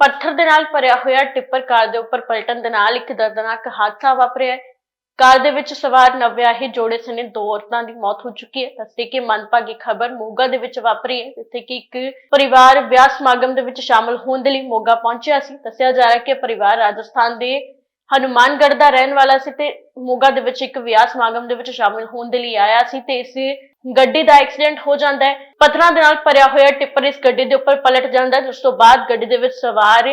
ਪੱਥਰ ਦੇ ਨਾਲ ਭਰਿਆ ਹੋਇਆ ਟਿੱਪਰ ਕਾਰ ਦੇ ਉੱਪਰ ਪਲਟਣ ਦੇ ਨਾਲ ਇੱਕ ਦਰਦਨਾਕ ਹਾਦਸਾ ਵਾਪਰਿਆ ਹੈ। ਕਾਰ ਦੇ ਵਿੱਚ ਸਵਾਰ ਨਵਿਆਹੇ ਜੋੜੇ ਸਣੇ ਦੋ ਔਰਤਾਂ ਦੀ ਮੌਤ ਹੋ ਚੁੱਕੀ ਹੈ। ਦੱਸਦੇ ਕਿ ਮੰਦਭਾਗੀ ਖਬਰ ਮੋਗਾ ਦੇ ਵਿੱਚ ਵਾਪਰੀ ਹੈ, ਜਿੱਥੇ ਕਿ ਇੱਕ ਪਰਿਵਾਰ ਵਿਆਹ ਸਮਾਗਮ ਦੇ ਵਿੱਚ ਸ਼ਾਮਲ ਹੋਣ ਦੇ ਲਈ ਮੋਗਾ ਪਹੁੰਚਿਆ ਸੀ। ਦੱਸਿਆ ਜਾ ਰਿਹਾ ਹੈ ਕਿ ਪਰਿਵਾਰ ਰਾਜਸਥਾਨ ਦੇ ਹਨੂਮਾਨਗੜ੍ਹ ਦਾ ਰਹਿਣ ਵਾਲਾ ਸੀ ਤੇ ਮੋਗਾ ਦੇ ਵਿੱਚ ਇੱਕ ਵਿਆਹ ਸਮਾਗਮ ਦੇ ਵਿੱਚ ਸ਼ਾਮਿਲ ਹੋਣ ਦੇ ਲਈ ਆਇਆ ਸੀ ਤੇ ਇਸ ਗੱਡੀ ਦਾ ਐਕਸੀਡੈਂਟ ਹੋ ਜਾਂਦਾ ਹੈ। ਪੱਥਰਾਂ ਦੇ ਨਾਲ ਭਰਿਆ ਹੋਇਆ ਟਿੱਪਰ ਇਸ ਗੱਡੀ ਦੇ ਉੱਪਰ ਪਲਟ ਜਾਂਦਾ ਹੈ, ਜਿਸ ਤੋਂ ਬਾਅਦ ਗੱਡੀ ਦੇ ਵਿੱਚ ਸਵਾਰ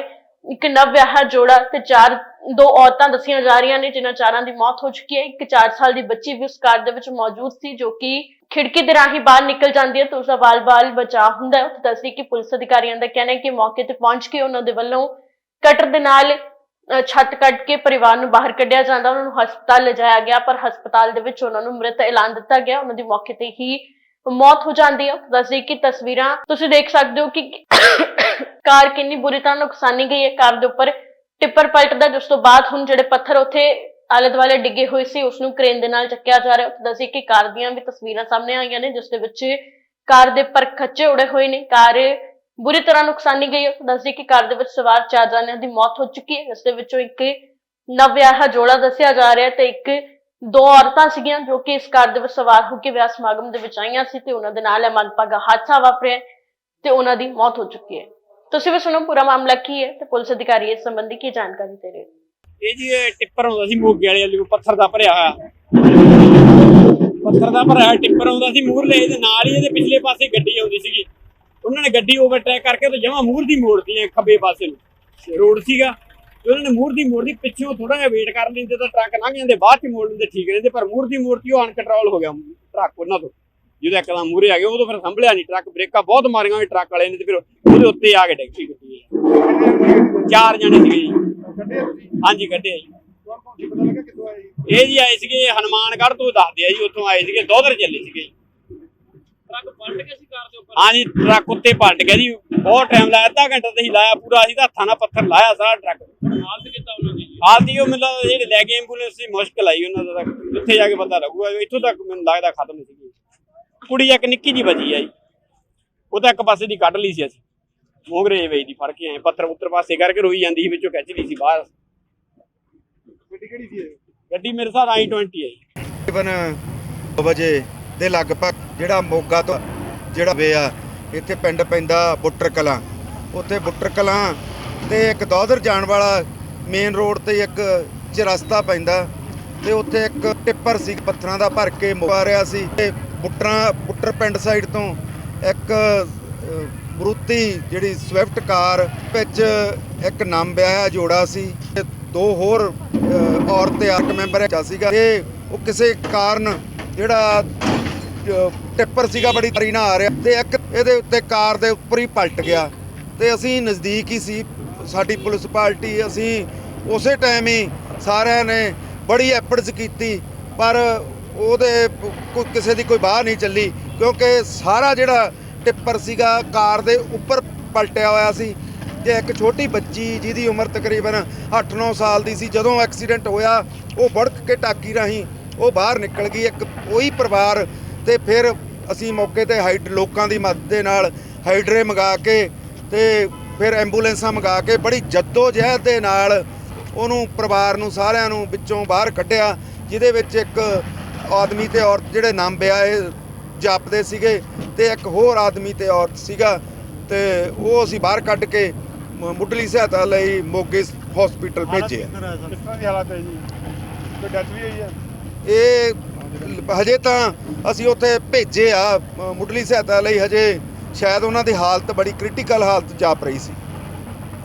ਇੱਕ ਨਵਵਿਆਹਾ ਜੋੜਾ ਤੇ ਚਾਰ, ਦੋ ਔਰਤਾਂ ਦੱਸੀਆਂ ਜਾ ਰਹੀਆਂ ਨੇ, ਜਿਨ੍ਹਾਂ ਚਾਰਾਂ ਦੀ ਮੌਤ ਹੋ ਚੁੱਕੀ ਹੈ। ਇੱਕ 4 ਸਾਲ ਦੀ ਬੱਚੀ ਵੀ ਉਸ ਕਾਰ ਦੇ ਵਿੱਚ ਮੌਜੂਦ ਸੀ, ਜੋ ਕਿ ਖਿੜਕੀ ਦੇ ਰਾਹੀਂ ਬਾਹਰ ਨਿਕਲ ਜਾਂਦੀ ਹੈ ਤੇ ਉਸ ਦਾ ਬਾਲ-ਬਾਲ ਬਚਾਅ ਹੁੰਦਾ ਹੈ। ਉੱਥੇ ਦੱਸਦੀ ਕਿ ਪੁਲਿਸ ਅਧਿਕਾਰੀਆਂ ਦਾ ਕਹਿਣਾ ਹੈ ਕਿ ਮੌਕੇ ਤੇ ਪਹੁੰਚ ਕੇ ਉਹਨਾਂ ਦੇ ਵੱਲੋਂ ਕਟਰ ਦੇ ਨਾਲ ਅ, ਛੱਤ ਕੇ ਪਰਿਵਾਰ ਨੂੰ ਬਾਹਰ ਕੱਢਿਆ ਜਾਂਦਾ ਉਹਨਾਂ ਨੂੰ ਹਸਪਤਾਲ ਲਿਜਾਇਆ ਗਿਆ ਪਰ ਹਸਪਤਾਲ ਦੇ ਵਿੱਚ ਉਹਨਾਂ ਨੂੰ ਮ੍ਰਿਤ ਐਲਾਨ ਦਿੱਤਾ ਗਿਆ ਉਹਨਾਂ ਦੀ ਮੌਕੇ ਤੇ ਹੀ ਮੌਤ ਹੋ ਜਾਂਦੀ ਹੈ। ਦੱਸਦੀ ਕਿ ਤਸਵੀਰਾਂ ਤੁਸੀਂ ਦੇਖ ਸਕਦੇ ਹੋ ਕਿ ਕਾਰ ਕਿੰਨੀ ਬੁਰੀ ਤਰ੍ਹਾਂ ਨੁਕਸਾਨੀ ਗਈ ਹੈ। ਕਾਰ ਦੇ ਉੱਪਰ ਟਿੱਪਰ ਪਲਟਦਾ ਜਿਸ ਤੋਂ ਬਾਅਦ ਹੁਣ ਜਿਹੜੇ ਪੱਥਰ ਉੱਥੇ ਆਲੇ ਦੁਆਲੇ ਡਿੱਗੇ ਹੋਏ ਸੀ ਉਸ ਨੂੰ ਕ੍ਰੇਨ ਦੇ ਨਾਲ ਚੱਕਿਆ ਜਾ ਰਿਹਾ ਦੱਸੀ ਕਿ ਕਾਰ ਦੀਆਂ ਵੀ ਤਸਵੀਰਾਂ ਸਾਹਮਣੇ ਆਈਆਂ ਨੇ ਜਿਸ ਦੇ ਵਿੱਚ ਕਾਰ ਦੇ ਪਰ ਖੱਚੇ ਉੜੇ ਹੋਏ ਨੇ। ਕਾਰ ਬੁਰੀ ਤਰ੍ਹਾਂ ਨੁਕਸਾਨੀ ਗਈ ਹੈ। ਦੱਸਦੀ ਕਿ ਕਾਰ ਦੇ ਵਿੱਚ ਸਵਾਰ ਚਾਰ ਜਣਿਆਂ ਦੀ ਮੌਤ ਹੋ ਚੁੱਕੀ ਹੈ। ਜਿਸ ਦੇ ਵਿੱਚੋਂ ਇੱਕ ਨਵਿਆਹਾ ਜੋੜਾ ਦੱਸਿਆ ਜਾ ਰਿਹਾ ਤੇ ਇੱਕ ਦੋ ਔਰਤਾਂ ਸੀਗੀਆਂ ਜੋ ਕਿ ਇਸ ਕਾਰ ਦੇ ਵਿੱਚ ਸਵਾਰ ਹੋ ਕੇ ਵਿਆਹ ਸਮਾਗਮ ਦੇ ਵਿੱਚ ਆਈਆਂ ਸੀ ਤੇ ਉਹਨਾਂ ਦੇ ਨਾਲ ਇਹ ਮੰਦਭਾਗਾ ਹਾਦਸਾ ਵਾਪਰਿਆ ਤੇ ਉਹਨਾਂ ਦੀ ਮੌਤ ਹੋ ਚੁੱਕੀ ਹੈ। ਤੁਸੀਂ ਵੀ ਸੁਣੋ ਪੂਰਾ ਮਾਮਲਾ ਕੀ ਹੈ ਤੇ ਪੁਲਿਸ ਅਧਿਕਾਰੀ ਇਸ ਸੰਬੰਧੀ ਕੀ ਜਾਣਕਾਰੀ ਦੇ ਰਹੇ ਨੇ। ਇਹ ਜੀ ਇਹ ਟਿੱਪਰ ਆਉਂਦਾ ਸੀ ਮੋਗੇ ਵਾਲੇ ਵਾਲੀ ਪੱਥਰ ਦਾ ਭਰਿਆ ਹੋਇਆ। ਪੱਥਰ ਦਾ ਭਰਿਆ ਟਿੱਪਰ ਆਉਂਦਾ ਸੀ ਮੂਹਰਲੇ, ਇਹਦੇ ਨਾਲ ਹੀ ਇਹਦੇ ਪਿਛਲੇ ਪਾਸੇ ਗੱਡੀ ਆਉਂਦੀ ਸੀਗੀ। ਉਹਨਾਂ ਨੇ ਗੱਡੀ ਓਵਰਟੇਕ ਕਰਕੇ ਤੇ ਜਮਾ ਮੂਹਰ ਦੀ ਮੋੜਤੀ ਐ ਖੱਬੇ ਪਾਸੇ ਨੂੰ। ਰੋਡ ਸੀਗਾ ਤੇ ਉਹਨਾਂ ਨੇ ਮੂਹਰ ਦੀ ਮੋੜਦੀ ਪਿੱਛੋਂ ਥੋੜਾ ਜਿਹਾ ਵੇਟ ਕਰ ਲੈਂਦੇ ਤਾਂ ਟਰੱਕ ਲੰਘ ਜਾਂਦੇ ਬਾਅਦ ਚ ਮੋੜ ਲੈਂਦੇ ਠੀਕ ਰਹਿੰਦੇ ਪਰ ਮੂਹਰ ਦੀ ਮੋੜਤੀ ਉਹ ਅਨਕੰਟਰੋਲ ਹੋ ਗਿਆ ਟਰੱਕ ਉਹਨਾਂ ਤੋਂ। ਜਦੋਂ ਇੱਕਦਮ ਮੂਹਰੇ ਆ ਗਏ ਉਦੋਂ ਫਿਰ ਸੰਭਲਿਆ ਨਹੀਂ ਟਰੱਕ ਬ੍ਰੇਕਾਂ ਬਹੁਤ ਮਾਰੀਆਂ ਵੀ ਟਰੱਕ ਵਾਲੇ ਨੇ ਤੇ ਫਿਰ ਉਹਦੇ ਉੱਤੇ ਆ ਕੇ ਡਿੱਗੀ ਗੱਡੀ ਚਾਰ ਜਣੇ ਸੀਗੇ ਜੀ। ਹਾਂਜੀ ਕੱਢਿਆ ਜੀ? ਇਹ ਜੀ ਆਏ ਸੀਗੇ ਹਨੂਮਾਨਗੜ੍ਹ ਤੋਂ ਦੱਸਦੇ ਆ ਜੀ ਉੱਥੋਂ ਆਏ ਸੀਗੇ ਦੋਧਰ ਚੱਲੇ ਸੀਗੇ ਜੀ ਟਰੱਕ ਪਲਟ ਗਿਆ ਸੀ ਕਾਰ ਦੇ ਉੱਪਰ ਹਾਂਜੀ ਟਰੱਕ ਉੱਤੇ ਪਲਟ ਗਿਆ ਜੀ। ਬਹੁਤ ਟਾਈਮ ਲਾਇਆ ਅੱਧਾ ਘੰਟਾ ਤੇ ਹੀ ਲਾਇਆ ਪੂਰਾ ਅਸੀਂ ਤਾਂ ਹੱਥਾਂ ਨਾਲ ਪੱਥਰ ਲਾਇਆ ਸਾਰਾ ਟਰੱਕ। ਹਾਲਤ ਕਿੱਦਾਂ ਉਹਨਾਂ ਦੀ? ਜੀ? ਹਾਲਤੀ ਉਹ ਮਤਲਬ ਜਿਹੜੇ ਲੈ ਕੇ ਐਂਬੂਲੈਂਸ ਸੀ ਮੁਸ਼ਕਲ ਆਈ ਉਹਨਾਂ ਦਾ ਤਾਂ। ਉੱਥੇ ਜਾ ਕੇ ਪਤਾ ਲੱਗੂਗਾ ਇੱਥੋਂ ਤੱਕ ਮੈਨੂੰ ਲੱਗਦਾ ਖਤਮ ਸੀਗੀ। ਕੁੜੀ ਇੱਕ ਨਿੱਕੀ ਜੀ ਬਚੀ ਆ ਜੀ। ਉਹ ਤਾਂ ਇੱਕ ਪਾਸੇ ਦੀ ਕੱਢ ਲਈ ਸੀ ਅਸੀਂ। ਮੋਗਰੇ ਵੇਈ ਦੀ ਫੜ ਕੇ ਆਏ ਪੱਥਰ ਉੱਤਰ ਪਾਸੇ ਕਰਕੇ ਰੋਈ ਜਾਂਦੀ ਸੀ ਵਿੱਚੋਂ ਖਿੱਚ ਲਈ ਸੀ ਬਾਹਰ। ਗੱਡੀ ਕਿਹੜੀ ਸੀ ਗੱਡੀ ਮੇਰੇ ਸਾਹ ਆਈ 20 ਹੈ ਜੀ। ਤਕਰੀਬਨ 2 ਵਜੇ ਦੇ ਲਗਭਗ ਜਿਹੜਾ ਮੋਗਾ ਤੋਂ ਜਿਹੜਾ ਵੇ ਆ ਇੱਥੇ ਪਿੰਡ ਪੈਂਦਾ ਬੁੱਟਰ ਕਲਾਂ। ਉੱਥੇ ਬੁੱਟਰ ਕਲਾਂ ਤੇ ਇੱਕ ਦੌਦਰ ਜਾਣ ਵਾਲਾ ਮੇਨ ਰੋਡ ਤੇ ਇੱਕ ਚਰਸਤਾ ਪੈਂਦਾ ਤੇ ਉੱਥੇ ਇੱਕ ਟਿੱਪਰ ਸੀ ਪੱਥਰਾਂ ਦਾ ਭਰ ਕੇ ਮੁਕਾ ਰਿਹਾ ਸੀ ਤੇ ਬੁੱਟਰਾਂ ਬੁੱਟਰ ਪਿੰਡ ਸਾਈਡ ਤੋਂ ਇੱਕ ਅ, ਮਰੂਤੀ ਜਿਹੜੀ ਸਵਿਫਟ ਕਾਰ ਵਿੱਚ ਇੱਕ ਨਾਮ ਵਿਆਹਿਆ ਜੋੜਾ ਸੀ ਤੇ ਦੋ ਹੋਰ ਔਰਤ ਤੇ ਆਰਕ ਮੈਂਬਰ ਚਾ ਸੀਗਾ। ਤੇ ਉਹ ਕਿਸੇ ਕਾਰਨ ਜਿਹੜਾ ਟਿੱਪਰ ਸੀਗਾ, ਬੜੀ ਤਰੀ ਨਾਲ ਆ ਰਿਹਾ ਤੇ ਇੱਕ ਇਹਦੇ ਉੱਤੇ ਕਾਰ ਦੇ ਉੱਪਰ ਹੀ ਪਲਟ ਗਿਆ ਤੇ ਅਸੀਂ ਨਜ਼ਦੀਕ ਹੀ ਸੀ, ਸਾਡੀ ਪੁਲਿਸ ਪਾਰਟੀ, ਅਸੀਂ ਉਸੇ ਟਾਈਮ ਹੀ ਸਾਰਿਆਂ ਨੇ ਬੜੀ ਐਫਰਟਸ ਕੀਤੀ, ਪਰ ਉਹਦੇ ਪ- ਕੋਈ ਕਿਸੇ ਦੀ ਕੋਈ ਬਾਹ ਨਹੀਂ ਚੱਲੀ, ਕਿਉਂਕਿ ਸਾਰਾ ਜਿਹੜਾ ਟਿੱਪਰ ਸੀਗਾ, ਕਾਰ ਦੇ ਉੱਪਰ ਪਲਟਿਆ ਹੋਇਆ ਸੀ ਤੇ ਇੱਕ ਛੋਟੀ ਬੱਚੀ ਜਿਹਦੀ ਉਮਰ ਤਕਰੀਬਨ 8-9 ਸਾਲ ਦੀ ਸੀ, ਜਦੋਂ ਐਕਸੀਡੈਂਟ ਹੋਇਆ, ਉਹ ਵੜਕ ਕੇ ਟਾਕੀ ਰਾਹੀਂ ਉਹ ਬਾਹਰ ਨਿਕਲ ਗਈ, ਇੱਕ ਉਹੀ ਪਰਿਵਾਰ ਤੇ ਫਿਰ ਅਸੀਂ ਮੌਕੇ ਤੇ ਹਾਈਡ ਲੋਕਾਂ ਦੀ ਮਦਦ ਦੇ ਨਾਲ ਹਾਈਡਰੇ ਮੰਗਾ ਕੇ ਤੇ ਫਿਰ ਐਂਬੂਲੈਂਸਾਂ ਮੰਗਾ ਕੇ ਬੜੀ ਜੱਦੋ ਜਹਿਦ ਦੇ ਨਾਲ ਉਹਨੂੰ ਪਰਿਵਾਰ ਨੂੰ ਸਾਰਿਆਂ ਨੂੰ ਵਿੱਚੋਂ ਬਾਹਰ ਕੱਢਿਆ ਜਿਹਦੇ ਵਿੱਚ ਇੱਕ ਆਦਮੀ ਤੇ ਔਰਤ ਜਿਹੜੇ ਨਾਮ ਵਿਆਹੇ ਜਾਪਦੇ ਸੀਗੇ ਤੇ ਇੱਕ ਹੋਰ ਆਦਮੀ ਤੇ ਔਰਤ ਸੀਗਾ ਤੇ ਉਹ ਅਸੀਂ ਬਾਹਰ ਕੱਢ ਕੇ ਮੁੱਢਲੀ ਸਹਾਇਤਾ ਲਈ ਮੋਗੇ ਹਸਪੀਟਲ ਭੇਜੇ ਆ। ਕਿਸ ਤਰ੍ਹਾਂ ਦੀ ਹਾਲਤ ਹੈ ਜੀ ਕੋਈ ਡੈਥ ਵੀ ਹੋਈ ਹੈ ਇਹ ਹਜੇ ਤਾਂ ਅਸੀਂ ਉੱਥੇ ਭੇਜੇ ਆ ਮੁੱਢਲੀ ਸਹਾਇਤਾ ਲਈ ਹਜੇ ਸ਼ਾਇਦ ਉਹਨਾਂ ਦੀ ਹਾਲਤ ਬੜੀ ਕ੍ਰਿਟੀਕਲ ਹਾਲਤ ਜਾਪ ਰਹੀ ਸੀ।